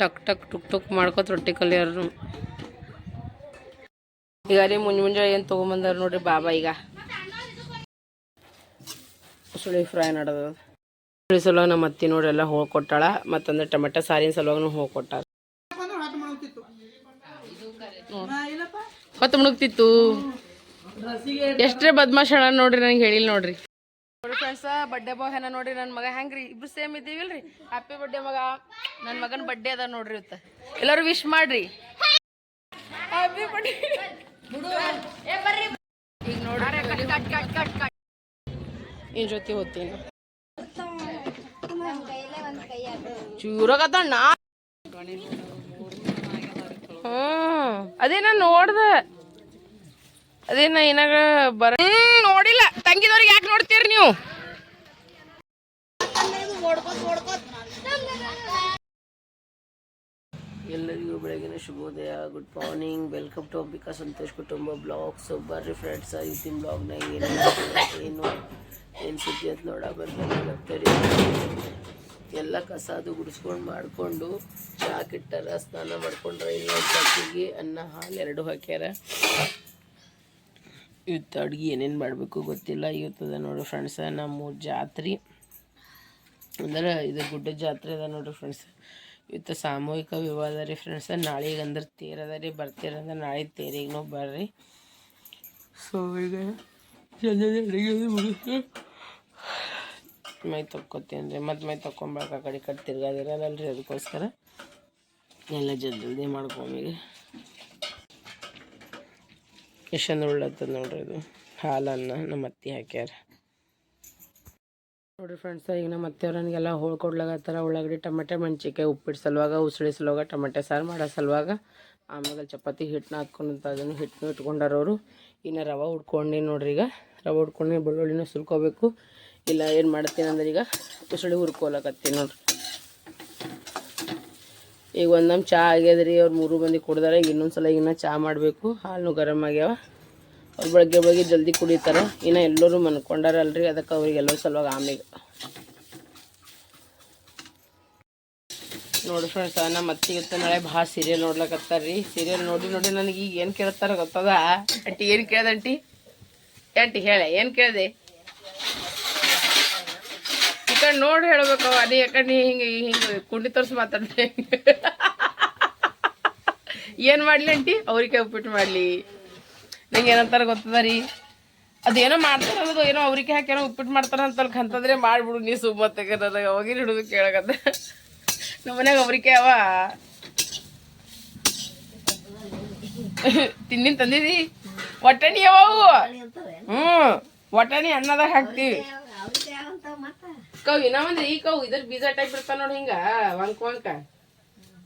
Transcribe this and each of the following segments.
ಟಕ್ ಟಕ್ took took ಮಾಡ್ಕೊತ ರೊಟ್ಟಿ ಕಲಿಯೋರು ಈಗ ರೀ ಮುಂಜ್ ಮುಂಜಾನೆ ಏನು ತೊಗೊಂಬಂದಾರ ನೋಡ್ರಿ ಬಾಬಾ ಈಗ ಸುಳಿ ಫ್ರೈ ನಡೆದ ಸುಳಿ ಸಲುವಾಗಿ ನಮ್ಮ ಅತ್ತಿ ನೋಡ್ರಿ ಎಲ್ಲ ಹೋಗಿ ಕೊಟ್ಟಾಳ ಮತ್ತಂದ್ರೆ ಟೊಮೆಟೊ ಸಾರಿನ ಸಲುವಾಗ ಹೋಗಿ ಕೊಟ್ಟಾಳ ಹೊತ್ತು ಮುಳುಗ್ತಿತ್ತು ಎಷ್ಟೇ ಬದ್ಮಾಶ್ ಹೇಳ ನೋಡ್ರಿ ನಂಗೆ ಹೇಳಿಲ್ಲ ನೋಡ್ರಿ ನೋಡಿ ಫ್ರೆಂಡ್ಸ ಬರ್ಡೇ ಬಾಯ್ ಏನ ನೋಡ್ರಿ ನನ್ನ ಮಗ ಹೆಂಗ್ರಿ? ಇಬ್ರು ಸೇಮ್ ಇದ್ದೀವಿಲ್ರಿ ಹ್ಯಾಪಿ ಬರ್ಡೇ ಮಗ. ನನ್ನ ಮಗನ ಬರ್ಡೇ ಅದ ನೋಡ್ರಿ ಇವತ್ತು. ಎಲ್ಲರೂ ವಿಶ್ ಮಾಡ್ರಿ. ಹ್ಯಾಪಿ ಬರ್ಡೇ ಈಗ ನೋಡ್ರಿ. ಏನ್ ಜೊತೆ ಹೋಗ್ತೀನಿ ಚೂರಾಗತ್ತ ನಾ ಹ್ಮ್. ಅದೇ ನಾನು ನೋಡ್ದೆ. ಅದೇ ನಾ ಏನಾಗ ಬರ ನೋಡಿಲ್ಲ. ತಂಗಿದವ್ರಿಗೆ ಯಾಕೆ ನೋಡ್ತೀರಿ ನೀವು? ಎಲ್ಲರಿಗೂ ಬೆಳಗಿನ ಶುಭೋದಯ. Good morning welcome to Ambika Santosh ಕುಟುಂಬ ಬ್ಲಾಗ್ಸ್. ಬರ್ರಿ ಫ್ರೆಂಡ್ಸ್ ಇವತ್ತಿನ ಬ್ಲಾಗ್ನಾಗ ಏನು ಏನು ಏನು ಸುದ್ದಿ ಅಂತ ನೋಡ ಬರ್ತಾರೆ. ಎಲ್ಲ ಕಸ ಅದು ಗುಡಿಸ್ಕೊಂಡು ಮಾಡಿಕೊಂಡು ಚಹಾ ಇಟ್ಟಾರ ಸ್ನಾನ ಮಾಡ್ಕೊಂಡ್ರೆ ಇಲ್ಲ ಅನ್ನ ಹಾಲು ಎರಡು ಹಾಕ್ಯಾರ. ಇವತ್ತು ಅಡುಗೆ ಏನೇನು ಮಾಡಬೇಕು ಗೊತ್ತಿಲ್ಲ. ಇವತ್ತದ ನೋಡಿ ಫ್ರೆಂಡ್ಸ್ ನಮ್ಮ ಜಾತ್ರೆ. ಅಂದ್ರೆ ಇದು ಗುಡ್ಡ ಜಾತ್ರೆ ಅದ ನೋಡ್ರಿ ಫ್ರೆಂಡ್ಸ್ ಇವತ್ತು ಸಾಮೂಹಿಕ ವಿವಾಹ ರೀ ಫ್ರೆಂಡ್ಸ್ ನಾಳೆಗೆ ಅಂದ್ರೆ ತೇರದ ರೀ ಬರ್ತೀರಂದ್ರೆ ನಾಳೆ ತೇರಿಗೆ ಬರ್ರಿ. ಸೊ ಈಗ ಜಲ್ದಿ ಅಡುಗೆ ಮುಗಿಸಿ ಮೈ ತಕ್ಕೊತೀನಿ ರೀ, ಮತ್ತು ಮೈ ತಕ್ಕೊಂಬಳಕ ಆ ಕಡೆ ಕಡೆ ತಿರ್ಗಾದಿರಲ್ಲ ರೀ ಅದಕ್ಕೋಸ್ಕರ. ಎಲ್ಲ ಜಲ್ದಿ ಮಾಡ್ಕೊಂಬೀಗ ಎಷ್ಟು ಚಂದ ಉಳ್ಳತ್ತದ ನೋಡ್ರಿ ಇದು. ಹಾಲನ್ನು ನಮ್ಮ ಅತ್ತಿ ಹಾಕ್ಯಾರ. ನೋಡ್ರಿ ಫ್ರೆಂಡ್ಸ್ ಈಗ ನಮ್ಮ ಅತ್ತೆಯವ್ರನಿಗೆಲ್ಲ ಹೋಳ್ಕೊಡ್ಲಾಗತ್ತಾರ ಉಳ್ಳಾಗಡ್ಡಿ, ಟೊಮೆಟೊ ಮೆಣಸಿಕಾಯಿ ಉಪ್ಪಿಟ್ಟು ಸಲುವಾಗ, ಉಸಳಿ ಸಲುವಾಗ, ಟೊಮೆಟೊ ಸಾರು ಮಾಡೋ ಸಲುವಾಗ. ಆಮೇಲೆ ಚಪಾತಿ ಹಿಟ್ಟನ್ನ ಹಾಕ್ಕೊಂಡಂತ ಅದನ್ನು ಹಿಟ್ಟನ್ನು ಇಟ್ಕೊಂಡಾರ ಅವರು. ಇನ್ನು ರವೆ ಉಡ್ಕೊಂಡು ನೋಡ್ರಿ ಈಗ. ರವೆ ಉಡ್ಕೊಂಡು ಬೆಳ್ಳುಳ್ಳಿನ ಸುಲ್ಕೋಬೇಕು. ಇಲ್ಲ ಏನು ಮಾಡ್ತೀನಿ ಅಂದ್ರೆ ಈಗ ಉಸಳಿ ಹುರ್ಕೊಲಕತ್ತೀನಿ ನೋಡ್ರಿ. ಈಗ ಒಂದೊಂದು ಚಹಾ ಆಗ್ಯದ್ರಿ, ಅವ್ರು ಮೂರು ಮಂದಿ ಕುಡ್ದಾರ, ಈಗ ಇನ್ನೊಂದು ಸಲ ಈಗ ಚಹಾ ಮಾಡಬೇಕು. ಹಾಲು ಗರಮ್ ಆಗ್ಯಾವ. ಅವ್ರು ಬೆಳಗ್ಗೆ ಬೆಳಗ್ಗೆ ಜಲ್ದಿ ಕುಡಿತಾರೆ. ಇನ್ನು ಎಲ್ಲರೂ ಮನ್ಕೊಂಡಾರಲ್ರಿ, ಅದಕ್ಕೆ ಅವ್ರಿಗೆ ಎಲ್ಲೋ ಸಲುವಾಗಿ ಆಮೇಲೆ ನೋಡಿ ಫ್ರೆಂಡ್ಸ್ ನಮ್ಮ ಅತ್ತಿಗತ್ತ ನಾಳೆ ಭಾಳ ಸೀರಿಯಲ್ ನೋಡ್ಲಕತ್ತಾರ ರೀ ಸೀರಿಯಲ್ ನೋಡಿ ನೋಡಿ ನನಗೆ ಈಗ ಏನು ಕೇಳ್ತಾರ ಗೊತ್ತದ? ಅಂಟಿ ಏನು ಕೇಳ್ದೆ ಆಂಟಿ ಹೇಳೆ, ಏನು ಕೇಳಿದೆ? ನೋಡಿ ಹೇಳ್ಬೇಕು ಅದೇ ನೀ ಹಿಂಗೆ ಹಿಂಗೆ ಕುಂಡಿ ತೋರಿಸಿ ಮಾತಾಡ್ದೆ? ಏನು ಮಾಡ್ಲಿ ಅಂಟಿ ಅವ್ರಿಗೆ ಉಪ್ಪಿಟ್ಟು ಮಾಡಲಿ. ನಂಗೆ ಏನಂತಾರ ಗೊತ್ತದ ರೀ? ಅದೇನೋ ಮಾಡ್ತಾರ ಅನ್ನೋದು, ಏನೋ ಅವ್ರಿಗೆ ಹಾಕಿ ಏನೋ ಉಪ್ಪಿಟ್ಟು ಮಾಡ್ತಾರ ಅಂತ ಅಂತಂದ್ರೆ ಮಾಡ್ಬಿಡು ನೀ ಸುಮ್ಮ ತೆಗೆದ ಅವಾಗಿನ ಹಿಡಿದು ಕೇಳಕತ್ತ. ನಮ್ಮ ಮನ್ಯಾಗ ಅವ್ರಿಗೆ ಅವ. ತಿನ್ನಿನ್ ತಂದಿದಿ? ಒಟ್ಟಣಿ ಅವು. ಹ್ಞೂ ಒಟ್ಟಣಿ ಅನ್ನದಾಗ ಹಾಕ್ತೀವಿ. ಕವ್ ಇನ್ನ ಒಂದ್ರಿ ಈ ಕವ್ ಇದ್ರ ಬೀಜ ಟೈಪ್ ಇರ್ತಾವ ನೋಡಿ ಹಿಂಗ ವಂಕ ವಂಕ.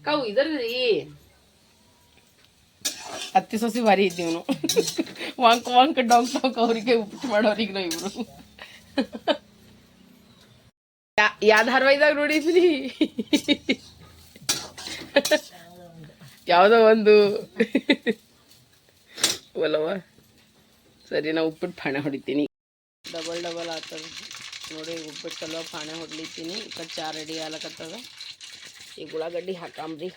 ಕವು ರೀ. ಅತ್ತಿ ಸೊಸಿ ಭಾರಿ ಇದ್ದೀವನು ವಂಕ ವಂಕ ವಂಕ್ ಡೊಂಕ್ ಡೊಂಕ್ ಅವ್ರಿಗೆ ಉಪ್ಪಿಟ್ಟು ಮಾಡೋರಿಗೆ ನಾವು ಇಬ್ರು ಯಾ- ಧಾರಾವಾಹಿದಾಗ ನೋಡಿದ್ರಿ? ಯಾವುದೋ ಒಂದು. ಒಲವ. ಸರಿ ನಾ ಉಪ್ಪಿಟ್ಟು ಪಾಣೆ ಹೊಡಿತೀನಿ. ಡಬಲ್ ಡಬಲ್ ಆಗ್ತದ ನೋಡಿ ಉಪ್ಪಿಟ್ಟು ಸಲುವಾಗಿ ಪಾಣೆ ಹೊಡ್ಲಿತ್ತೀನಿ. ಈ ಕಡೆ ಚಾ ರೆಡಿ ಆಗ್ಲಕತ್ತದ. ಈಗ ಉಳ್ಳಾಗಡ್ಡಿ ಹಾಕಾಮ್ರಿ.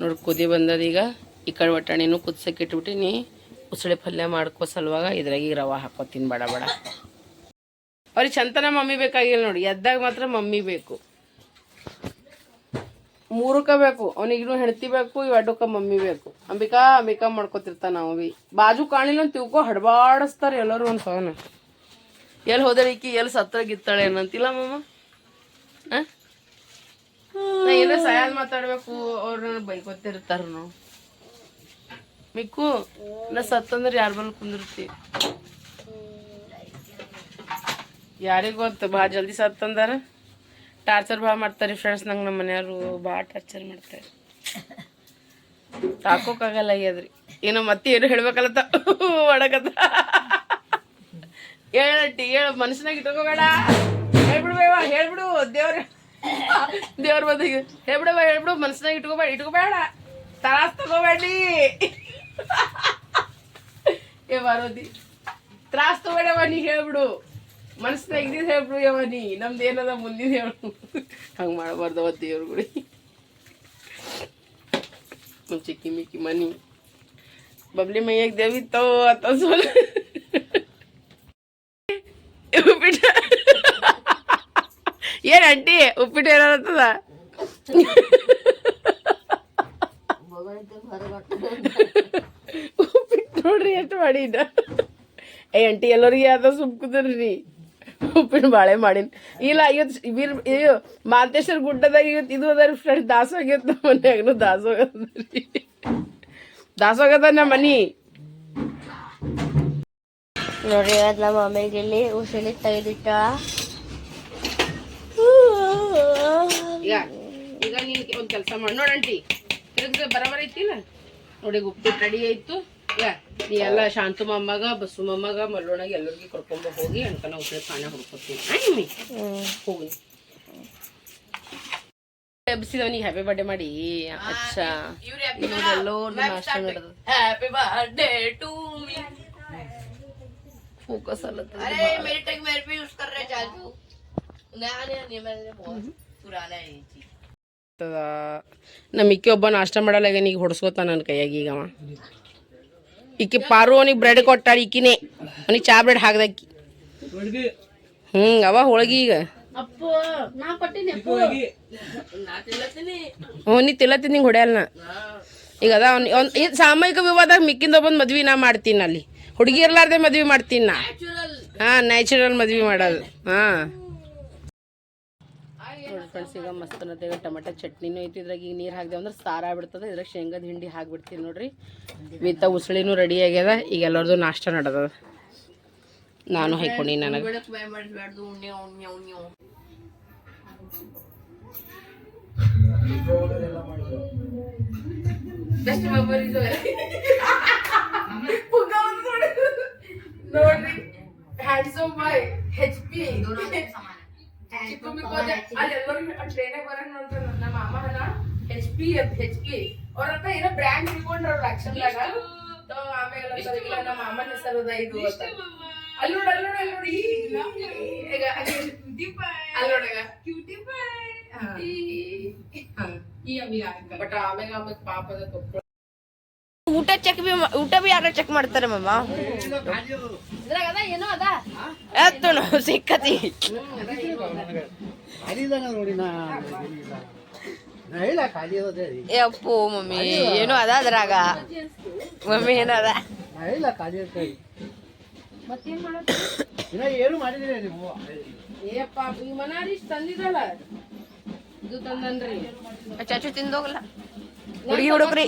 ನೋಡಿ, ಕುದಿ ಬಂದದ ಈಗ. ಈ ಕಡೆ ಬಟಾಣಿನೂ ಕುದಿಸಕ್ಕೆ ಇಟ್ಬಿಟ್ಟಿನಿ. ಉಸಳೆ ಪಲ್ಯ ಮಾಡ್ಕೋ ಸಲುವಾಗ ಇದ್ರಾಗ ಈಗ ರವೆ ಹಾಕೋತೀನಿ, ಬಡ ಬಡ. ಅವ್ರಿಗೆ ಚಂತನ ಮಮ್ಮಿ ಬೇಕಾಗಿಲ್ಲ ನೋಡಿ, ಎದ್ದಾಗ ಮಾತ್ರ ಮಮ್ಮಿ ಬೇಕು. ಮೂರಕ್ಕ ಬೇಕು ಅವನಿಗೂ ಹೆಂಡತಿ ಬೇಕು, ಇವ್ ಮಮ್ಮಿ ಬೇಕು. ಅಂಬಿಕಾ ಅಂಬಿಕಾ ಮಾಡ್ಕೊತಿರ್ತಾನ ನಾವು ಬಿ. ಬಾಜು ಕಾಣಿಲ್ಲ ಅಂತ ತಿಳ್ಕೊ ಹಡ್ಬಾಡಿಸ್ತಾರೆ ಎಲ್ಲರೂ ಒಂದು ಸವನ ಎಲ್ಲಿ ಹೋದಳು ಈಕಿ ಎಲ್ಲಿ ಸತ್ರ ಗಿತ್ತಾಳೆ ಏನಂತಿಲ್ಲ ಮಮ್ಮ? ನಾ ಏನೋ ಸಯಾಲ್ ಮಾತಾಡ್ಬೇಕು, ಅವ್ರು ಬೈಕೋತಿರ್ತಾರ ನಾವು ಮಿಕ್ಕು, ನಾ ಸತ್ತಂದ್ರೆ ಯಾರ ಬಲ್ ಕುಂದಿರ್ತಿ? ಯಾರಿಗೆ ಗೊತ್ತು? ಭಾಳ ಜಲ್ದಿ ಸತ್ತಂದಾರ. ಟಾರ್ಚರ್ ಭಾಳ ಮಾಡ್ತಾರೆ ಫ್ರೆಂಡ್ಸ್ ನಂಗೆ ನಮ್ಮ ಮನೆಯವರು ಭಾಳ ಟಾರ್ಚರ್ ಮಾಡ್ತಾರೆ. ತಾಕೋಕ್ಕಾಗಲ್ಲ ಆಗ್ಯದ್ರಿ ಏನೋ ಮತ್ತೆ ಏನು ಹೇಳ್ಬೇಕಲ್ಲತ್ತ ಒಡಕತ್ತ ಹೇಳಟ್ಟಿ ಹೇಳ, ಮನಸ್ಸಿನಾಗ ಇಟ್ಕೋಬೇಡ ಹೇಳ್ಬಿಡ್ಬೇವ, ಹೇಳ್ಬಿಡು, ದೇವ್ರ ದೇವ್ರ ಬಂದಿಗೆ ಹೇಳ್ಬಿಡವ ಹೇಳ್ಬಿಡು, ಮನಸ್ಸಿನಾಗ ಇಟ್ಕೋಬೇಡ ಇಟ್ಕೋಬೇಡ. ತರಾಸ್ ತಗೋಬೇಡಿ ಏ ಬಾರೋದಿ ತ್ರಾಸ್ ತಗೋಬೇಡವ ನೀ ಹೇಳ್ಬಿಡು. ಮನಸ್ನಾಗ ಇದ್ದಿದ್ದು ಹೇಳ್ಬಿಡು ಯವ ನೀ. ನಮ್ದು ಏನದ ಮುಂದಿನ ಹೇಳು ಹಂಗೆ ಮಾಡಬಾರ್ದವ ದೇವ್ರ ಗುಡಿ. ಒಂದ್ ಚಿಕ್ಕಿ ಮಿಕ್ಕಿ ಮನಿ. ಬಬ್ಲಿ ಮೈಯಾಗ ದೇವಿತ್ತೋ ಅಂತ ಸೋಲ ಉಪ್ಪಿಟ್ಟು. ಏನ್ ಆಂಟಿ, ಉಪ್ಪಿಟ್ಟು ಏನಾಗ್ತದ ಉಪ್ಪಿಟ್ಟು ನೋಡ್ರಿ ಎಷ್ಟು ಮಾಡಿದ ಏ, ಆಂಟಿ, ಎಲ್ಲರಿಗೆ ಯಾವ್ದೋ ಸುಮ್ ಕುದ್ರಿ. ಉಪ್ಪಿನ ಬಾಳೆ ಮಾಡೀನಿ. ಇಲ್ಲ ಇವತ್ತು ವೀರ್ ಇದು ಮಾಂತೇಶ್ವರ ಗುಡ್ಡದಾಗ ಇವತ್ತು ಇದು ಅದ ಫ್ರೆಂಡ್ ದಾಸೋಗ್ಯದ ನಮ್ಮ ಮನ್ಯಾಗನು ದಾಸೋಗ ದಾಸೋಗದ ನಮ್ಮ ಮನಿ. ನೋಡ್ರಿ ಇವತ್ತು ನಮ್ಮ ಮಮ್ಮಿಗೆ ಇಲ್ಲಿ ಉಸಿಲಿ ತೆಗೆದಿಟ್ಟ. ಈಗ ಈಗ ನೀನು ಒಂದು ಕೆಲಸ ಮಾಡಿ ನೋಡಂಟಿ ತಿರುಗಿ ಬರಬರ ಐತಿಲ್ಲ ನೋಡಿ ಉಪ್ಪಿಟ್ಟು ರೆಡಿ ಆಯ್ತು. ನೀ ಎಲ್ಲ ಶಾಂತು ಮೊಮ್ಮಗ ಬಸ್ಸು ಮೊಮ್ಮಗ ಮಲ್ಲೋಣಗ ಎಲ್ಲರಿಗೆ ಕರ್ಕೊಂಬ ಹೋಗಿ ಅನ್ಕನ ಉಪ್ಪಿನ ಪಾನ ಹುಡ್ಕೊತೀನಿ ಆ ನಿಮ್ಮಿ ಹೋಗಿ ಎಬ್ಸಿದವನಿಗೆ ಹ್ಯಾಪಿ ಬರ್ಡೇ ಮಾಡಿ ಅಚ್ಚ ಎಲ್ಲೋ ನಾಷ್ಟ ನಡೆದ happy birthday to me focus ಅಲ್ಲ अरे मेरे टक मेरे पे यूज कर रहे चाचू नया नया नहीं मैंने बहुत पुराना है ये चीज ಆಗ್ತದ ನಮ್ಮ ಇಕ್ಕಿ ಒಬ್ಬ ನಾಷ್ಟ ಮಾಡಲ್ಲ ಈಗ ನೀಗ ಹೊಡ್ಸ್ಕೊತಾನ ನನ್ನ ಕೈಯಾಗ ಈಗ ಅವ ಈಕಿ ಪಾರು ಅವನಿಗೆ ಬ್ರೆಡ್ ಕೊಟ್ಟಾಳ ಈಕಿನೇ. ಅವನಿಗೆ ಚಾ ಬ್ರೆಡ್ ಹಾಕ್ದಾಕಿ ಹ್ಞೂ ಅವ ಹೋಳಿಗೆ ಈಗ. ಅವನಿ ಹ್ಞೂ ನೀ ತಿಲ್ಲತ್ತೀನಿ ನಿಂಗೆ ಹೊಡೆಯಲ್ಲ ನಾ. ಈಗ ಅದ ಅವ್ನು ಒಂದು ಈ ಸಾಮೂಹಿಕ ವಿವಾದಾಗ ಮಿಕ್ಕಿಂದ ಬಂದು ಮದ್ವೆ ನಾ ಮಾಡ್ತೀನಿ ಅಲ್ಲಿ. ಹುಡುಗಿ ಇರ್ಲಾರ್ದೆ ಮದ್ವೆ ಮಾಡ್ತೀನಿ ನಾ. ಹಾಂ ನ್ಯಾಚುರಲ್ ಮದ್ವೆ ಮಾಡೋದು ಹಾಂ. ನೋಡಿ ಫ್ರೆಂಡ್ಸ್ ಈಗ ಮಸ್ತ್ ಈಗ ಟೊಮೆಟೊ ಚಟ್ನಿನೂ ಐತಿ. ಇದ್ರಾಗ ಈಗ ನೀರು ಹಾಕ್ದೇವು ಅಂದ್ರೆ ಸಾರ ಆಗ್ಬಿಡ್ತದೆ. ಇದ್ರಾಗ ಶೇಂಗಾದ ಹಿಂಡಿ ಹಾಕ್ಬಿಡ್ತೀನಿ ನೋಡ್ರಿ. ವಿತ್ತ ಉಸಳಿನೂ ರೆಡಿ ಆಗ್ಯದ. ಈಗ ಎಲ್ಲರದು ನಾಷ್ಟ ನಡೆದದ. ನಾನು ಹಾಕೊಂಡಿ ನನಗೆ. ನೋಡ್ರಿ. ಹ್ಯಾಂಡ್ಸಮ್ ಬಾಯ್ ಹೆಚ್ ಪಿ ಚಿಕ್ಕಮ್ಮಿ ಹೋದೆ ಅಲ್ಲಿ ಟ್ರೈನಾಗ ನೋಡ್ತಾರೆ ನಮ್ಮ ಮಾಮನ ಹೆಚ್ ಪಿ ಅಂತ ಹೆಚ್ ಪಿ ಅವ್ರಂತ ಏನೋ ಬ್ರ್ಯಾಂಡ್ ತಿಳ್ಕೊಂಡ್ರ ಅವ್ರ ಆಕ್ಷನ್ದಾಗ ಆಮೇಲೆ ಇಲ್ಲ ನಮ್ಮ ಮಾಮನ ಹೆಸರದ ಇದು ಅಂತ ಅಲ್ಲಿ ನೋಡ ಅಲ್ಲಿ ನೋಡ ಅಲ್ಲಿ ನೋಡಿ ಈಗ ಅಲ್ಲಿ ನೋಡಗ ಬಟ್ ಆಮೇಲೆ ಆಮೇಲೆ ಪಾಪದ ಕೊಪ್ಪಳ ಊಟ ಚೆಕ್ ಬಿ ಊಟ ಬಿ ಯಾರ ಚೆಕ್ ಮಾಡ್ತಾರೆ ಮಮ್ಮ ಎತ್ತು ನಾವು ಸಿಕ್ಕತಿ. ಅಪ್ಪು ಮಮ್ಮಿ ಏನೋ ಅದ ಅದ್ರಾಗ. ಮಮ್ಮಿ ಏನೋ ಅದ. ಏನು ಮಾಡಿದಿರಿ ನೀವು ಏಪ್ಪ ಈ ಮನಾರಿ ತಂದಿದಲ್ಲ ಇದು ತಂದನ್ರಿ ಚಾಚು ತಿಂದೋಗಲ್ಲ. ಹುಡುಗಿ ಹುಡುಗ್ರಿ.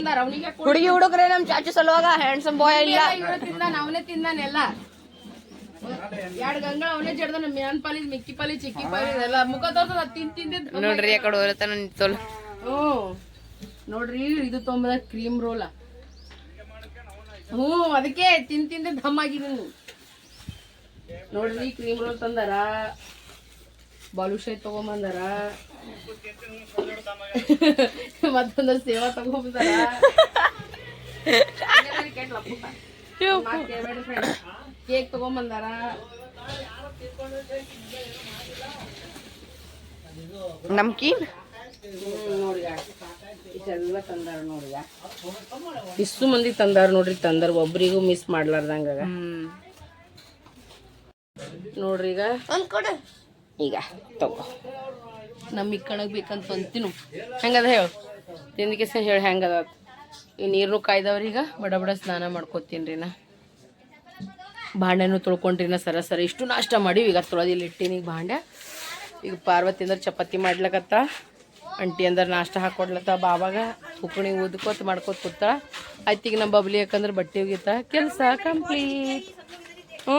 ಹುಡುಗಿ ಹುಡುಗ್ರೆ ನಮ್ ಚಾಚು ಸಲುವಾಗ ಹ್ಯಾಂಡ್ಸಮ್ ಬಾಯ್ ಇಲ್ಲ. ತಿಂದಾನ ಅವನೇ ತಿಂದಾನೆಲ್ಲ. ಎರಡ್ ಗಂಗಳ ಅವನೇ ಜಡ್ದಾನ ಮ್ಯಾನ್ ಪಾಲಿ ಮಿಕ್ಕಿ ಪಾಲಿ ಚಿಕ್ಕಿ ಪಾಲಿ ಎಲ್ಲ ಮುಖ ತೋರ್ತದ ತಿನ್ ತಿಂದಿದ್ ನೋಡ್ರಿ ಆ ಕಡೆ ಹೋರತನ ನಿಂತೋಲ್ ಹ್ಮ್ ನೋಡ್ರಿ ಇದು ತೊಂಬದ ಕ್ರೀಮ್ ರೋಲ. ಹ್ಞೂ ಅದಕ್ಕೆ ತಿನ್ ತಿಂದ ಧಮ್ ಆಗಿದ್ದೀನಿ ನೋಡ್ರಿ ಕ್ರೀಮ್ ರೋಲ್ ತಂದಾರ. ಬಾಲುಶಾಹಿ ತಗೊಂಬಂದಾರ. ಮತ್ತೊಂದು ಸೇವಾ ತಗೊಂಬಂದಾರ ಕೇಕ್ ತಗೊಂಬಂದಾರ? ನಮ್ಕೀನ್ ಇಷ್ಟು ಮಂದಿ ತಂದಾರ ನೋಡ್ರಿ ತಂದಾರ ಒಬ್ರಿಗೂ ಮಿಸ್ ಮಾಡ್ಲಾರ್ದಂಗ ನೋಡ್ರಿ ಈಗ. ಒಂದ್ ಕೊಡು. ಈಗ ತಗೋ. ನಮ್ಮ ಇಕ್ಕಣಗ್ ಬೇಕಂತ ಅಂತೀನು. ಹೆಂಗದ ಹೇಳು? ತಿಂದಿಕೆ ಹೇಳಿ ಹೆಂಗದ ಈ ನೀರು ಕಾಯ್ದವ್ರಿ ಈಗ ಬಡ ಬಡ ಸ್ನಾನ ಮಾಡ್ಕೋತೀನಿ ರೀ ನಾ. ಭಾಂಡೆನೂ ತೊಳ್ಕೊಂಡ್ರಿ ನಾ ಸರ ಸರ. ಇಷ್ಟು ನಾಷ್ಟ ಮಾಡೀವಿ ಈಗ ತೊಳೆದಿಲ್ಲ ಇಟ್ಟೀನಿ ಈಗ ಭಾಂಡೆ. ಈಗ ಪಾರ್ವತಿ ಅಂದ್ರೆ ಚಪಾತಿ ಮಾಡ್ಲಕತ್ತ. ಅಂಟಿ ಅಂದ್ರೆ ನಾಷ್ಟ ಹಾಕೊಡ್ಲತ್ತ. ಬಾಬಾಗ ಉಕ್ಕಣಿ ಊದ್ಕೋತ ಮಾಡ್ಕೋತ ಕೂತಾಳ ಆಯ್ತು ಈಗ ನಮ್ಮ ಬಬ್ಲಿ ಯಾಕಂದ್ರೆ ಬಟ್ಟೆ ಒಗಿತ ಕೆಲಸ ಕಂಪ್ಲೀಟ್. ಹ್ಞೂ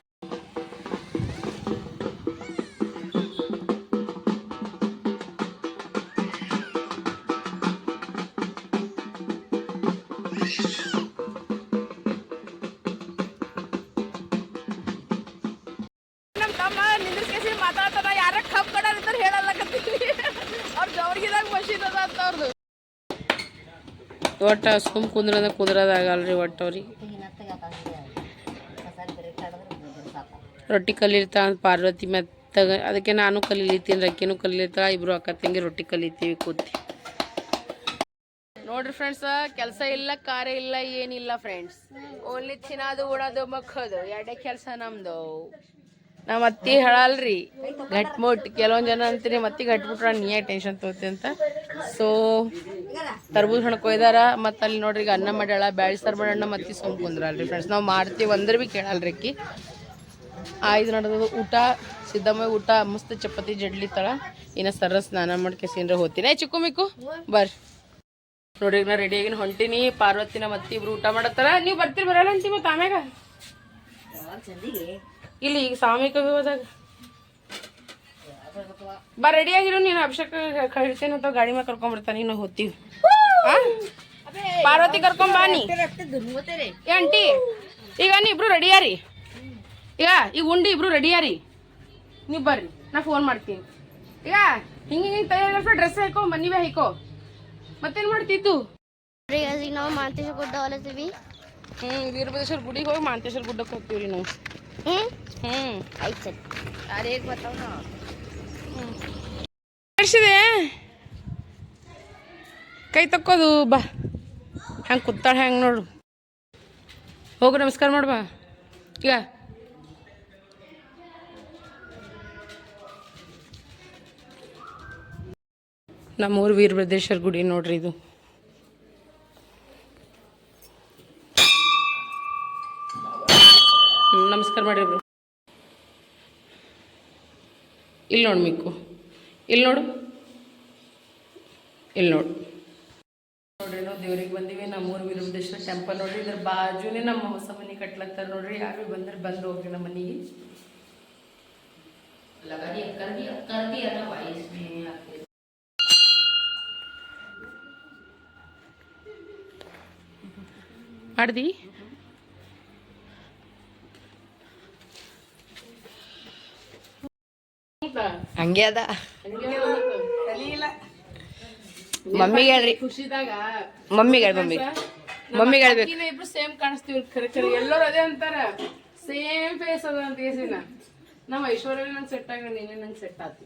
ಒಟ್ಟು ಸುಮ್ ಕುಂದ್ರದ ಕುಂದ್ರದಾಗಲ್ರಿ ಒಟ್ಟು ಅವ್ರಿಗೆ ರೊಟ್ಟಿ ಕಲಿರ್ತಾಳ ಅಂತ ಪಾರ್ವತಿ ಮೆತ್ತಗ, ಅದಕ್ಕೆ ನಾನು ಕಲೀಲಿತ್ತೀನಿ ರಕ್ಕಿನೂ ಕಲೀಲಿರ್ತಾಳ, ಇಬ್ರು ಅಕ್ಕ ತಂಗಿ ರೊಟ್ಟಿ ಕಲಿತೀವಿ ಕೂತಿ. ನೋಡ್ರಿ ಫ್ರೆಂಡ್ಸ್ ಕೆಲಸ ಇಲ್ಲ, ಕಾರ್ಯ ಇಲ್ಲ, ಏನಿಲ್ಲ ಫ್ರೆಂಡ್ಸ್ ಓನ್ಲಿ ತಿನ್ನೋದು ಉಡೋದು ಮಕ್ಕದು, ಎರಡೇ ಕೆಲಸ ನಮ್ದು. ನಮ್ಮ ಅತ್ತಿ ಹೇಳಲ್ರಿ ಗಟ್ಮುಟ್ ಕೆಲವೊಂದು ಜನ ಅಂತೀನಿ ಮತ್ತಿ ಗಟ್ಬಿಟ್ರ ನೀಯೇ ಟೆನ್ಷನ್ ತಗೋತಿ ಅಂತ. ಸೊ ತರ್ಬೂಜ್ ಹಣ್ಣು ಕೊಯ್ದಾರ, ಮತ್ತು ಅಲ್ಲಿ ನೋಡ್ರಿ ಈಗ ಅನ್ನ ಮಾಡ್ಯಾಳ, ಬ್ಯಾಳಿ ಸರ್ ಮಾಡೋಣ ಮತ್ತೆ ಸುಮ್ ಕುಂದ್ರಲ್ರಿ ಫ್ರೆಂಡ್ಸ್ ನಾವು ಮಾಡ್ತೀವಿ ಅಂದ್ರೆ ಭೀ ಕೇಳಲ್ರಿ ಅಕ್ಕಿ. ಆಯ್ತು ನಡೆದು ಊಟ, ಸಿದ್ದಮ್ಮ ಊಟ, ಮಸ್ತ್ ಚಪಾತಿ, ಜಡ್ಲಿ ತಳ. ಇನ್ನು ಸರ ಸ್ನಾನ ಮಾಡಿ ಕೆಸಿನ್ರ ಹೋಗ್ತೀನಿ. ಏ ಚಿಕ್ಕು ಮಿಕ್ಕು, ಬರ್ರಿ. ನೋಡ್ರಿ ನಾ ರೆಡಿ ಆಗಿನ ಹೊಂಟಿನಿ, ಪಾರ್ವತಿನ ಮತ್ತೆ ಇಬ್ರು ಊಟ ಮಾಡತ್ತಾರ. ನೀವು ಬರ್ತೀರಿ ಬರಲ್ಲ ಅಂತೀವಿ ಮತ್ತೆ ಆಮ್ಯಾಗ ಇಲ್ಲಿ, ಈಗ ಸಾಮೂಹಿಕ ವಿವಾದಾಗ ಬಾ ರೆಡಿ ಆಗಿರು ನೀನು ಅಭಿಷೇಕ್ ಕಳಿಸ್ತೇನೆ ಅಂತ ಗಾಡಿ ಮೇಲೆ ಕರ್ಕೊಂಡ್ಬಿಡ್ತಾನೆ ನೀನು ಹೋಗ್ತೀವಿ? ಪಾರ್ವತಿ ಕರ್ಕೊಂಡ್ ಬಾ ನೀ. ಏ ಆಂಟಿ ಈಗ ನೀ ಇಬ್ರು ರೆಡಿಯಾರಿ ಈಗ ಈಗ ಉಂಡಿ ಇಬ್ರು ರೆಡಿಯಾರಿ ನೀವು ಬರ್ರಿ ನಾ ಫೋನ್ ಮಾಡ್ತೀನಿ. ಈಗ ಹಿಂಗೆ ಹಿಂಗೆ ತಯಾರಿ ಡ್ರೆಸ್ ಹಾಕೋ ಮನಿವೆ ಹಾಕೋ ಮತ್ತೇನು ಮಾಡ್ತಿತ್ತು ಈಗ ನಾವು ಮಾಂತೇಶ್ವರ ಗುಡ್ಡ ಹೊಲತ್ತೀವಿ ಹ್ಞೂ ವೀರಭದ್ರೇಶ್ವರ ಗುಡಿಗೆ ಹೋಗಿ ಮಾಂತೇಶ್ವರ ಗುಡ್ಡಕ್ಕೆ ಹೋಗ್ತೀವಿ ರೀ ನಾವು. ಹ್ಞೂ ಹ್ಞೂ ಆಯ್ತು ಸರಿ. ಯಾರಿಗೆ ಬರ್ತಾವ ನಡೆಸಿದೆ ಕೈ ತಕ್ಕೋದು, ಬಾ. ಹಂಗೆ ಕೂತಾಳೆ ಹೆಂಗೆ ನೋಡು. ಹೋಗು, ನಮಸ್ಕಾರ ಮಾಡ್ಬಾ ಈಗ. ನಮ್ಮೂರು ವೀರಭದ್ರೇಶ್ವರ ಗುಡಿ ನೋಡ್ರಿ ಇದು. ನಮಸ್ಕಾರ ಮಾಡಿ ಬ್ರೋ ಇಲ್ಲಿ ನೋಡು ಮಿಕ್ಕು. ಇಲ್ಲಿ ನೋಡು. ಇಲ್ಲಿ ನೋಡು. ನೋಡ್ರಿ ನಾವು ದೇವ್ರಿಗೆ ಬಂದೀವಿ ನಮ್ಮೂರು ವೀರಭದ್ರೇಶ್ವರ ಟೆಂಪಲ್ ನೋಡ್ರಿ ಇದ್ರ ಬಾಜುನೇ ನಮ್ಮ ಹೊಸ ಮನೆ ಕಟ್ಲತ್ತಾರ ನೋಡ್ರಿ. ಯಾರು ಬಂದ್ರೆ ಬಂದು ಹೋಗ್ರಿ ನಮ್ಮ ಮನೆಗೆ. ಮಾಡ್ದಿ? ಹಂಗೆ ಅದ. ಮಮ್ಮಿಗೆ ಹೇಳ್ರಿ. ಖುಷಿದಾಗ ಮಮ್ಮಿಗೆ ಹೇಳಿ ಮಮ್ಮಿಗೆ ಮಮ್ಮಿಗೆ ಹೇಳ್ಬೇಕು ಇಬ್ರು ಸೇಮ್ ಕಾಣಿಸ್ತೀವಿ ಖರೆ ಖರೆ ಎಲ್ಲರೂ ಅದೇ ಅಂತಾರ. ಸೇಮ್ ಫೇಸ್ ಅದ ಅಂತ ಏಸಿನ ನಮ್ಮ ಐಶ್ವರ್ಯ ನಂಗೆ ಸೆಟ್ ಆಗ ನೀನೇ ನಂಗೆ ಸೆಟ್ ಆತಿ.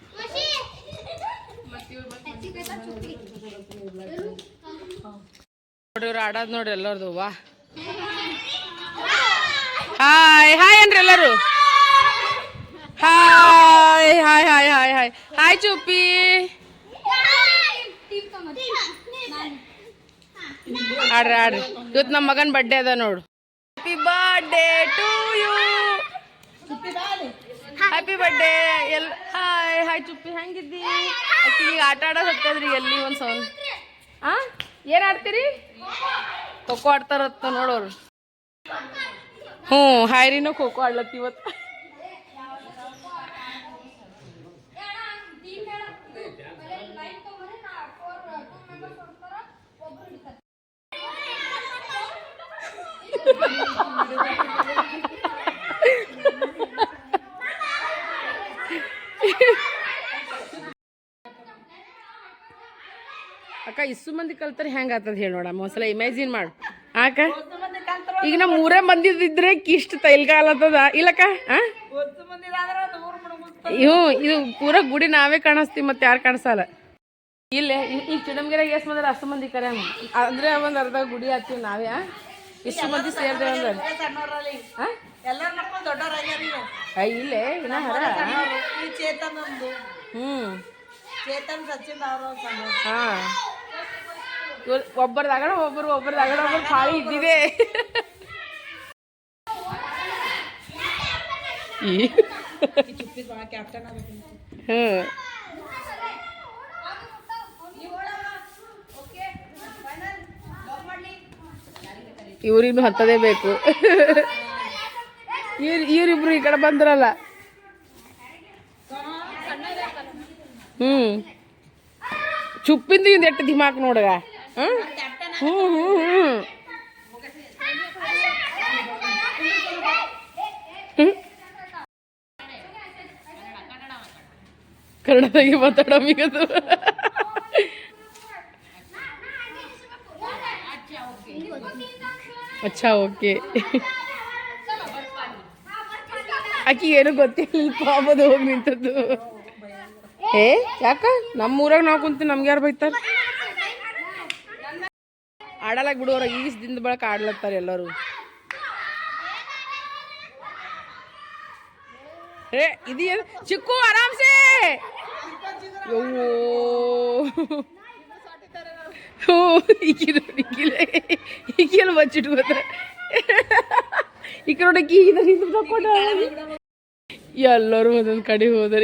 ನೋಡ್ರಿ ಇವ್ರು ಆಡೋದು ನೋಡ್ರಿ ಎಲ್ಲರದು, ವಾ. ಹಾಯ್ ಹಾಯ್ ಅನ್ರಿ ಎಲ್ಲರೂ. Hi hi hi hi hi hi Chuppi ಆಡ್ರಿ ಆಡ್ರಿ. ಇವತ್ತು ನಮ್ಮ ಮಗನ ಬರ್ಡೇ ಅದ ನೋಡು. Happy birthday to you happy birthday L hi hi ಚುಪ್ಪಿ ಹೆಂಗಿದ್ದಿ? ಆಕಿ ಈಗ ಆಟ ಆಡೋದು ಹತ್ತದ್ರಿ ಎಲ್ಲಿ ಒಂದು ಸೌಂಡ್ ಆ? ಏನು ಆಡ್ತೀರಿ? ಖೋಖೋ ಆಡ್ತಾರತ್ತ ನೋಡೋರು. ಹ್ಞೂ ಹಾಯ್ರಿನೂ ಖೋಖೋ ಆಡ್ಲತ್ತಿ ಇವತ್ತು ಅಕ್ಕ ಇಷ್ಟು ಮಂದಿ ಕಲ್ತಾರೆ ಹೆಂಗೆ ಆತದ ಹೇಳಿ ನೋಡಮ್ಮ ಒಂದ್ಸಲ ಇಮ್ಯಾಜಿನ್ ಮಾಡು. ಆಕ? ಈಗ ನಮ್ಮ ಮೂರೇ ಮಂದಿ ಇದ್ರೆ ಇಷ್ಟು ತೈಲ್ಗಾಲತ್ತದ ಇಲ್ಲಕ್ಕ ಆ? ಇವು ಇದು ಪೂರ ಗುಡಿ ನಾವೇ ಕಾಣಿಸ್ತೀವಿ ಮತ್ತೆ ಯಾರು ಕಾಣಿಸಲ್ಲ. ಇಲ್ಲೇ ಈ- ಚಿಡಮ್ಗಿರಾಗ ಎಷ್ಟು ಮಂದಿ ಅಷ್ಟು ಮಂದಿ ಕರೆ ಅಂದ್ರೆ ಒಂದು ಅರ್ಧ ಗುಡಿ ಹಾಕ್ತೀವಿ ನಾವೇ? ಇಷ್ಟು ಮಂದಿ ಸೇರ್ತೇವೆ ಅಂದ್ರೆ ಹಾಂ ಇಲ್ಲೇ ಇನ್ನ ಹರ. ಹಾ. ಒಬ್ಬರದಾಗಣ ಒಬ್ಬರು ಒಬ್ಬರದಾಗಣ ಒಬ್ಬರು ಖಾಲಿ ಇದ್ದಿದೆ ಇವ್ರಿಗೂ ಹತ್ತದೇ ಬೇಕು. ಇವ್ರು ಇವ್ರಿಬ್ರು ಈ ಕಡೆ ಬಂದ್ರಲ್ಲ. ಹ್ಮ್. ಚುಪ್ಪಿಂದ ಇದ್ ಎಟ್ಟು ದಿಮಾಕ್ ನೋಡಗ? ಹ್ಮ್ ಹ್ಮ್ ಹ್ಮ್. ಕನ್ನಡದಾಗೆ ಮಾತಾಡೋದು ಅಚ್ಚಾ, ಓಕೆ. ಆಕಿ ಏನು ಗೊತ್ತಿಲ್ಲ ಪಾಪದ ಹೋಗಿ ನಿಂತದ್ದು. ಏ, ಯಾಕ? ನಮ್ಮ ಊರಾಗ ನಾವು ಕುಂತು ನಮ್ಗೆ ಯಾರು ಬೈತಾರ? ಆಡಲಾಗ ಬಿಡೋರ ಈಸ್ ದಿಂದ ಬಳಕ ಆಡ್ಲತ್ತಾರ ಎಲ್ಲರೂ. ಹೇ ಇದು ಚಿಕ್ಕು, ಆರಾಮ್ಸೆ? ಯವ್ವೋ. ಹ್ಞೂ ಈಗಿನ ಈಗಿಲ್ಲ ಬಚ್ಚಿಟ್ಟು ನಿಂತು ತಕೊಂಡ ಎಲ್ಲರೂ ಒಂದೊಂದು ಕಡೆ ಹೋದ್ರ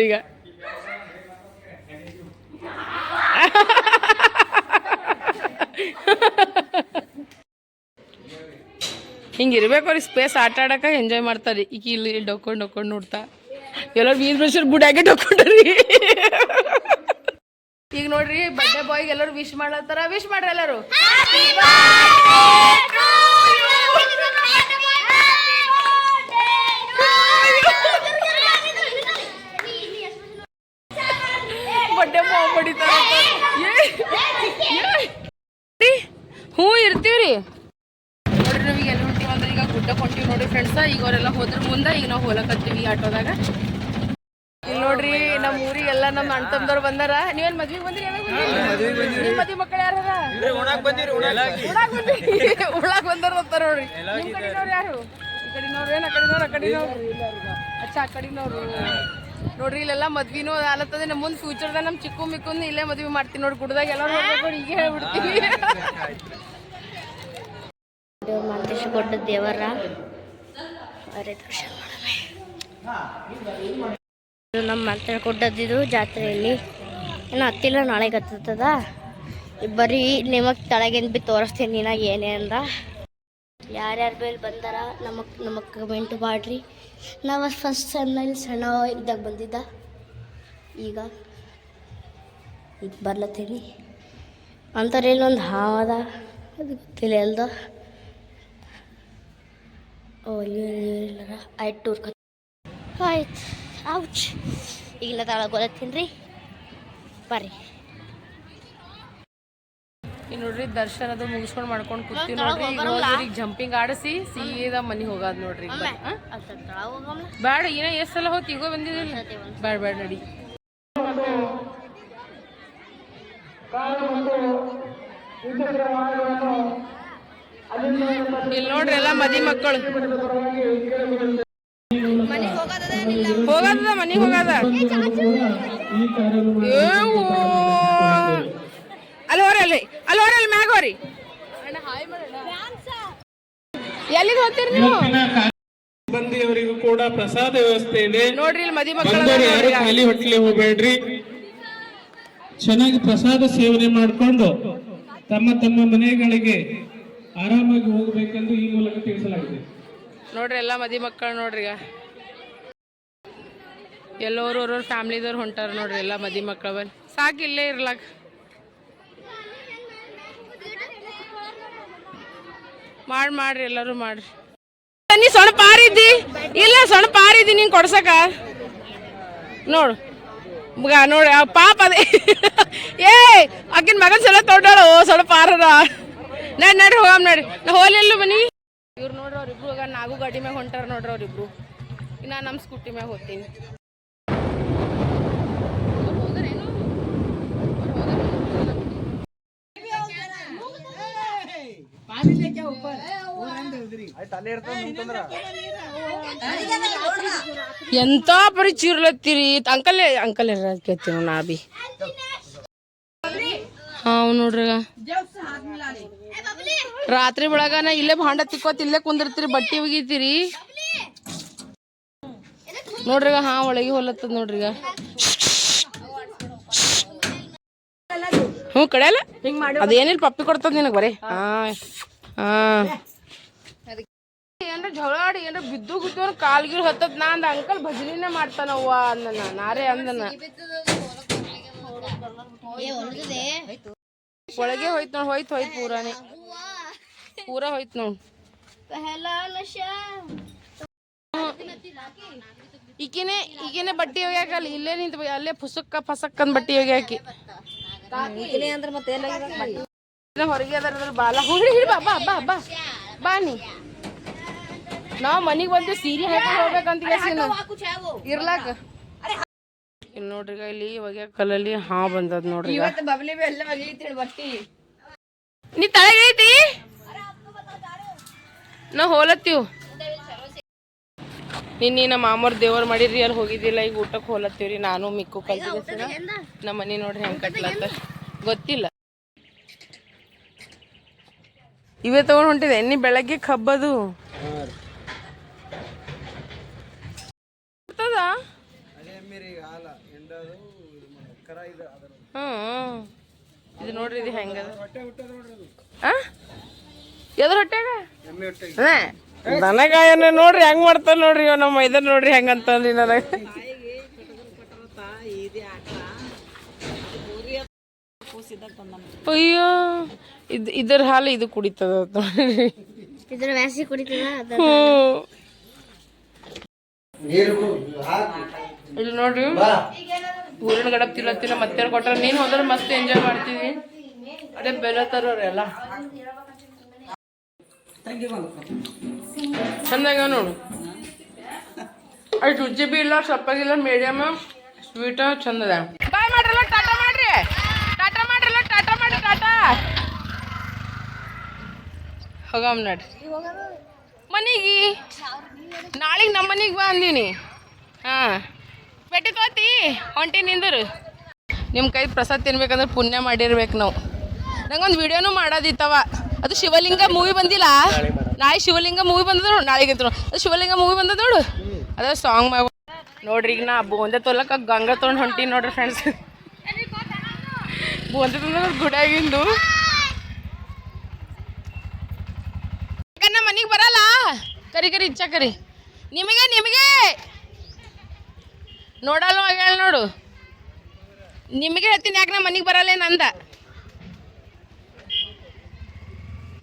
ಈಗ ಹಿಂಗೆ ಇರ್ಬೇಕು ಅವ್ರಿಗೆ ಸ್ಪೇಸ್ ಆಟ ಆಡಕ್ಕೆ ಎಂಜಾಯ್ ಮಾಡ್ತಾರೆ. ಈಗ ಇಲ್ಲಿ ಇಲ್ಲಿ ಡೊಕ್ಕೊಂಡು ಡೊಕ್ಕೊಂಡು ನೋಡ್ತಾ. ಎಲ್ಲರೂ ವೀರ್ ಬ್ರಷರ್ ಬುಡಾಗೆ ಡೊಕ್ಕೊಂಡ್ರಿ. ಈಗ ನೋಡ್ರಿ ಬರ್ಡೇ ಬಾಯ್ಗೆ ಎಲ್ಲರೂ ವಿಶ್ ಮಾಡ್ಲತ್ತಾರ. ವಿಶ್ ಮಾಡ್ರಿ ಎಲ್ಲರೂ. ಬಡ್ಡೆ ಬಾಯ್ ಬಡಿತಾರ ಇರ್ತೀವ್ರಿ ನೋಡ್ರಿ ನಾವೀಗ ಎಲ್ಲಿ ಹೊಂಟೀವಿ ಅಂದ್ರೆ ಈಗ ಗುಡ್ಡಕ್ಕೆ ಹೊಂಟೀವಿ ನೋಡ್ರಿ ಫ್ರೆಂಡ್ಸ ಈಗ ಅವರೆಲ್ಲ ಹೋದ್ರ ಮುಂದೆ ಈಗ ನಾವು ಹೋಲಕತ್ತೀವಿ ಈ ಆಟೋದಾಗ. ಇಲ್ಲಿ ನೋಡ್ರಿ ನಮ್ಮ ಊರಿಗೆಲ್ಲ ನಮ್ಮ ಅಣ್ಣ ತಮ್ಮದವ್ರು ಬಂದಾರ. ನೀವೇನ್ ಮದ್ವಿಗೆ ಬಂದ್ರಿ ಯಾವಾಗ ಬಂದಿರಿ? ನಿಮ್ ಮದ್ವಿ ಮಕ್ಕಳು ಯಾರ ಉಳಾಗ್ ಬಂದಿರಿ. ಉಳಾಗ್ ಬಂದಾರ ಅಂತ ನೋಡ್ರಿ. ನಿಮ್ ಕಡೆನವ್ರು ಯಾರು? ಈ ಕಡೆನವ್ರು ಏನ್ ಆ ಕಡೆನವ್ರು ಆ ಕಡೆನವ್ರು? ಅಚ್ಚಾ ಆ ಕಡೆನವ್ರು. ನೋಡ್ರಿ ಇಲ್ಲೆಲ್ಲ ಮದ್ವಿನೂ ಆಲತ್ತದ. ನಮ್ ಮುಂದ್ ಫ್ಯೂಚರ್ದಾಗ ನಮ್ ಚಿಕ್ಕು ಮಿಕ್ಕುನ್ ಇಲ್ಲೇ ಮದ್ವಿ ಮಾಡ್ತೀನಿ ನೋಡಿ ಗುಡ್ದಾಗ ಎಲ್ಲ ನೋಡ್ಬೇಕು ಈಗ ಹೇಳ್ಬಿಡ್ತೀವಿ. ಮಾಂತೇಶಗುಡ್ಡ ದೇವರ ಅರೆ ದರ್ಶನ ಇದು ನಮ್ಮ ಜಾತ್ರೆ ಜಾತ್ರೆಯಲ್ಲಿ. ಇನ್ನು ಹತ್ತಿಲ್ಲ, ನಾಳೆಗೆ ಹತ್ತದ ಬರೀ ನಿಮಗೆ ತೆಳಗಿಂದ ಬಿ ತೋರಿಸ್ತೀನಿ ನೀನಾಗ ಏನೇ ಅಂದ ಯಾರ್ಯಾರು ಬೇಲ್ ಬಂದಾರ, ನಮಗೆ ನಮಗೆ ಕಮೆಂಟ್ ಮಾಡಿರಿ. ನಾವು ಫಸ್ಟ್ ಸಣ್ಣಲ್ಲಿ ಸಣ್ಣ ಇದ್ದಾಗ ಬಂದಿದ್ದ. ಈಗ ಈಗ ಬರ್ಲತ್ತೀನಿ. ಅಂತಾರೆ ಒಂದು ಹಾವದ ಅದು. ಗೊತ್ತಿಲ್ಲ ಓ ಇಲ್ಲ ಆಯ್ತು ಟೂರ್ ಆಯ್ತು ಔಚ್ ಗೊಲತ್ತೀನಿ ರೀ ಬರ್ರಿ. ಈಗ ನೋಡ್ರಿ ದರ್ಶನ ಅದು ಮುಗಿಸ್ಕೊಂಡು ಮಾಡ್ಕೊಂಡು ಕೂತೀವಿ ನೋಡ್ರಿ. ಈಗ ಜಂಪಿಂಗ್ ಆಡಿಸಿ ಸೀದಾ ಮನೆಗೆ ಹೋಗೋದು ನೋಡ್ರಿ ಬೇಡ ಏನ ಎಷ್ಟು ಸಲ ಹೋಗಿ ಈಗ ಬಂದಿದ್ದಿಲ್ಲ. ಬ್ಯಾಡ ಬ್ಯಾಡ ನಡಿ. ಇಲ್ಲಿ ನೋಡ್ರಿ ಎಲ್ಲ ಮದಿ ಮಕ್ಕಳು. ಹೋಗದ ಮನೆಗೆ ಹೋಗದ. ಅಲ್ಲಿ ಹೋರಿ ಅಲ್ಲಿ ಅಲ್ಲಿ ಹೋರಿ ಅಲ್ಲಿ ಮ್ಯಾಗ ಹೋರಿ ಎಲ್ಲಿಗೆ ಹೋಗ್ತೀರಿ ನೀವು? ಸಿಬ್ಬಂದಿಯವರಿಗೂ ಕೂಡ ಪ್ರಸಾದ ವ್ಯವಸ್ಥೆ ಇದೆ. ನೋಡ್ರಿ ಇಲ್ಲಿ ಮದಿ ಮಕ್ಕಳು ಯಾರು ಖಾಲಿ ಹೊಟ್ಟಲಿ ಹೋಗ್ಬೇಡ್ರಿ. ಚೆನ್ನಾಗಿ ಪ್ರಸಾದ ಸೇವನೆ ಮಾಡಿಕೊಂಡು ತಮ್ಮ ತಮ್ಮ ಮನೆಗಳಿಗೆ ಆರಾಮಾಗಿ ಹೋಗಬೇಕೆಂದು ಈ ಮೂಲಕ ತಿಳಿಸಲಾಗಿದೆ. ನೋಡ್ರಿ ಎಲ್ಲ ಮದಿ ಮಕ್ಕಳು ನೋಡ್ರಿ ಈಗ. ಎಲ್ಲೋರು ಅವ್ರವ್ರ ಫ್ಯಾಮ್ಲಿದವ್ರು ಹೊಂಟಾರ ನೋಡ್ರಿ ಎಲ್ಲ ಮದಿ ಮಕ್ಕಳು ಬಂದು. ಸಾಕು ಇಲ್ಲೇ ಇರ್ಲಾಕ. ಮಾಡಿ ಮಾಡ್ರಿ, ಎಲ್ಲರೂ ಮಾಡ್ರಿ. ನೀ ಸೊಣ ಪಾರಿದ್ದಿ ಇಲ್ಲ, ಸೊಣ ಪಾರಿದ್ದಿ ನೀನ್ ಕೊಡ್ಸಕ? ನೋಡು. ನೋಡಿ ಪಾಪ ಅದೇ. ಏ ಅಕ್ಕಿನ ಮಗನ್ ಸಲ ತೊಡ್ಡಾಳು ಸೊಣ ಪಾರದ ನಡ್ ನಡ್ರಿ ಹೋಗಮ್ ನಡ್ರಿ ನಾ ಹೋಲಿಲ್ಲ ಮನಿ. ಇವ್ರು ನೋಡ್ರಿ ಅವ್ರಿಬ್ರು ಈಗ ನಾಗು ಗಾಡಿ ಮ್ಯಾಗ ಹೊಂಟಾರ ನೋಡ್ರಿ ಅವ್ರಿಬ್ರು ಇನ್ನ ನಮ್ಮ ಸ್ಕೂಟಿ ಮ್ಯಾಗ ಹೋಗ್ತೀನಿ. ಎಂತ ಬರೀ ಚೀರ್ಲತ್ತೀರಿ? ಅಂಕಲ್ ಅಂಕಲ್ ಕೇಳ್ತೀನಿ ನಾ ಬಿ ಹಾಂ ನೋಡ್ರಿ ರಾತ್ರಿ ಒಳಗನ ಇಲ್ಲೇ ಭಾಂಡ ತಿಕ್ಕೋತ್ ಇಲ್ಲೇ ಕುಂದಿರ್ತೀರಿ ಬಟ್ಟಿ ಒಗಿತೀರಿ. ನೋಡ್ರಿ ಈಗ ಹಾ ಒಳಗೆ ಹೊಲತ್ತದ ನೋಡ್ರಿ ಈಗ. ಹ್ಞೂ ಕಡೆಯಲ್ಲ ಅದೇನಿಲ್ಲ ಪಪ್ಪಿ ಕೊಡ್ತದ ನಿನಗೆ ಬರೀ. ಹಾ ಹಾ. ಏನ್ರ ಜಗಳ ಆಡಿ ಏನ್ರ ಬಿದ್ದು ಗುದ್ದು ಕಾಲ್ಗಿರ್ ಹತ್ತದ್ ನಾ ಅಂದ ಅಂಕಲ್ ಭಜನಿನೇ ಮಾಡ್ತಾನವ್ವ ಅಂದನ ನಾರೇ ಅಂದನ ಒಳಗೆ ಹೋಯ್ತು ನೋಡಿ ಹೋಯ್ತು ಹೋಯ್ತು ಪೂರಾನೇ. ಪೂರ ಹೋಯ್ತು ನೋಡ್. ಈಕಿನೇ ಈಕಿನೇ ಬಟ್ಟಿ ಒಗ್ಯಾಕಲ್ಲ ಇಲ್ಲೇ ನಿಂತು ಅಲ್ಲೇ ಫುಸಕ್ಕ ಪಸಕ್ ಅಂದ್ ಬಟ್ಟಿ ಒಗ್ಯಾಕಿ ಹೊರಗೆ ಅದರ ಬಾಲ ಹೋಗಿ ಹಿಡಿ ಬಾ ಬಾ ಬಾ ಬಾ. ಬಾ ನೀ. ನಾವ್ ಮನಿಗ್ ಬಂದು ಸೀರೆ ಹಾಕೊಂಡು ಹೋಗ್ಬೇಕಂತ ಇರ್ಲಾಕ. ಇಲ್ಲಿ ನೋಡ್ರಿ ಇಲ್ಲಿ ಒಗ್ಯಾಕ ಕಲ್ಲಲ್ಲಿ ಹಾ ಬಂದದ್ ನೋಡ್ರಿ ಇವತ್ತು ಬಬ್ಲಿ ಎಲ್ಲ ಒಗಿತೀಳಿ ಬಟ್ಟಿ. ನೀ ತಳಗ ನಾ ಹೋಲತ್ತೀವ್. ನಿನ್ನೆ ನಮ್ಮ ಮಾಮರ್ ದೇವ್ರ ಮಾಡಿರಿ ಅಲ್ಲಿ ಹೋಗಿದ್ದಿಲ್ಲ, ಈಗ ಊಟಕ್ಕೆ ಹೋಲತ್ತೀವ್ರಿ. ನಾನು, ಮಿಕ್ಕು ಕಲ್ತಿದ್ದೆ ನಮ್ಮ ಮನೆ ನೋಡ್ರಿ ಹೆಂಗ್ ಕಟ್ಲತ್ತ ಗೊತ್ತಿಲ್ಲ. ಇವೇ ತಗೊಂಡ್ ಹೊಂಟಿದೆ ನೀ ಬೆಳಗ್ಗೆ ಕಬ್ಬದು? ಹ್ಮ್ ಇದು ನೋಡ್ರಿ, ಇದು ಹೆಂಗದ? ಎದ್ರ ಹೊಟ್ಟೆಗ? ಹಾ. ದನಗಾಯನ ನೋಡ್ರಿ ಹೆಂಗ್ ಮಾಡ್ತಾನ ನೋಡ್ರಿ ಇವ ನಮ್ಮ ಇದನ್ ನೋಡ್ರಿ ಹೆಂಗಂತಂದ್ರಿ ನನಗೆ. ಅಯ್ಯೋ ಇದ್ ಇದ್ರ ಹಾಲು ಇದು ಕುಡಿತದ ಇದ್ರ ವ್ಯಾಸಿ ಕುಡಿತದ. ಇಲ್ಲಿ ನೋಡ್ರಿ. ಊರಿನ ಗಡಪ್ ತಿಲ್ಲತ್ತಿನ ಮತ್ತೆ ಕೊಟ್ರ ನೀನ್ ಹೋದ್ರೆ ಮಸ್ತ್ ಎಂಜಾಯ್ ಮಾಡ್ತೀವಿ. ಅದೇ ಬೆಲ್ಲ ತರೋರೆಲ್ಲ. ಚಂದಾಗ ನೋಡು. ಅಷ್ಟು ರುಚಿ ಬಿ ಇಲ್ಲ ಸೊಪ್ಪಾಗಿಲ್ಲ ಮೀಡಿಯಮ್ ಸ್ವೀಟ ಚಂದ ಅದ ಬಾಯ್ ಮಾಡ್ರಲ್ಲ ಟಾಟಾ ಮಾಡ್ರಿ. ಟಾಟಾ ಮಾಡ್ರಲ್ಲ ಟಾಟಾ ಮಾಡ್ರಿ, ಟಾಟಾ. ಹೋಗಮ್ ನಡ್ರಿ. ಮನೆಗೆ, ನಾಳೆಗೆ ನಮ್ಮ ಮನೆಗೆ ಬಾ ಅಂದೀನಿ. ಹಾಂ. ಬೆಟ್ಟಿ ತೋತಿ ಹೊಂಟಿ ನಿಂದರು. ನಿಮ್ಮ ಕೈ ಪ್ರಸಾದ ತಿನ್ಬೇಕಂದ್ರೆ ಪುಣ್ಯ ಮಾಡಿರ್ಬೇಕು ನಾವು. ನಂಗೊಂದು ವಿಡಿಯೋನು ಮಾಡೋದಿತ್ತವ. ಅದು ಶಿವಲಿಂಗ ಮೂವಿ ಬಂದಿಲ್ಲ? ನಾಳೆ ಶಿವಲಿಂಗ ಮೂವಿ ಬಂದದ ನೋಡು, ನಾಳೆಗೆ ಅಂತ ಅದು ಶಿವಲಿಂಗ ಮೂವಿ ಬಂದದ ನೋಡು. ಅದ ಸಾಂಗ್ ಮಾಡ ನೋಡ್ರಿ ಈಗ ನಾ ಬೂಂದೆ ತೊಲಕ ಗಂಗಾ ತೊಗೊಂಡು ಹೊಂಟೀನಿ ನೋಡ್ರಿ ಫ್ರೆಂಡ್ಸ್ ಬೂಂದೆ ತಂದ್ರೆ ಗುಡಾಗಿಂದು ನಮ್ಮ ಮನೆಗೆ ಬರಲ್ಲ. ಕರಿ ಕರಿ ಇಚ್ಛಾ ಕರಿ. ನಿಮಗೆ ನಿಮಗೆ. ನೋಡಲ್ಲ ಹೇಳ ನೋಡು. ನಿಮಗೆ ಹೇಳ್ತೀನಿ ಯಾಕೆ ನಮ್ಮ ಮನೆಗೆ ಬರಲ್ಲ ಅಂದ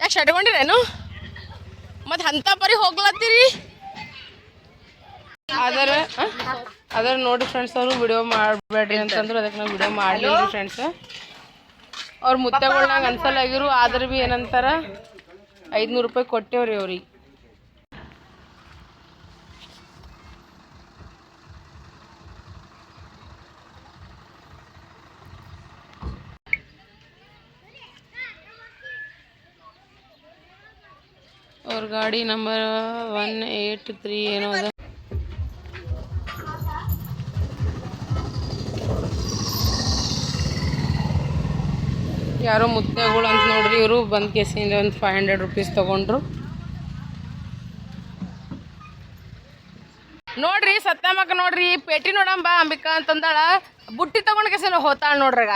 ಯಾಕೆ ಶಟ್ಕೊಂಡಿರೇನು ಮತ್ತೆ ಅಂತ ಪರಿ ಹೋಗ್ಲತ್ತೀರಿ? ಅದರ ಅದರ ನೋಡಿ ಫ್ರೆಂಡ್ಸ್ ಅವರು ವಿಡಿಯೋ ಮಾಡಬೇಡ್ರಿ ಅಂತಂದ್ರು ಅದಕ್ಕೆ ನಾವು ವಿಡಿಯೋ ಮಾಡಲಿಲ್ಲ ಫ್ರೆಂಡ್ಸ್ ಅವ್ರ ಮುತ್ತೆಗಳ್ನಾಗ ಅನ್ಸಲ್ಲಾಗಿರು ಆದ್ರೆ ಭೀ ಏನಂತಾರ? ಐದುನೂರು ರೂಪಾಯಿ ಕೊಟ್ಟೇವ್ರಿ ಅವ್ರಿಗೆ. ಅವ್ರ ಗಾಡಿ ನಂಬರ್ ಒನ್ ಏಟ್ ತ್ರೀ ಏನೋ ಅದ ಯಾರೋ ಮುತ್ತೆಗಳು ಅಂತ ನೋಡ್ರಿ ಇವರು ಬಂದ್ ಕೇಸಿಂದ ಒಂದು ಫೈವ್ ಹಂಡ್ರೆಡ್ ರುಪೀಸ್ ತಗೊಂಡ್ರು ನೋಡ್ರಿ ಸತ್ತಮ್ಮಕ್ಕ ನೋಡ್ರಿ ಪೇಟಿ ನೋಡಂಬ ಅಂಬಿಕಾ ಅಂತಂದಾಳ ಬುಟ್ಟಿ ತಗೊಂಡ್ ಕೇಸಿನ ಹೋತಾಳ ನೋಡ್ರಗ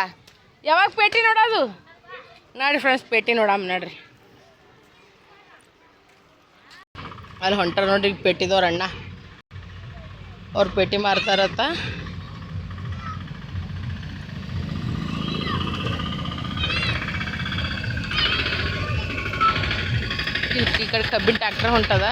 ಯಾವಾಗ ಪೇಟಿ ನೋಡೋದು ನೋಡ್ರಿ ಫ್ರೆಂಡ್ಸ್ ಪೇಟಿ ನೋಡಮ್ಮ ನೋಡ್ರಿ ಅಲ್ಲಿ ಹೊಂಟಾರ ನೋಡಿ ಪೇಟಿದವ್ರ ಅಣ್ಣ. ಅವ್ರು ಪೇಟಿ ಮಾರ್ತಾರತ್ತ. ಈ ಕಡೆ ಕಬ್ಬಿನ ಟ್ಯಾಕ್ಟರ್ ಹೊಂಟದ.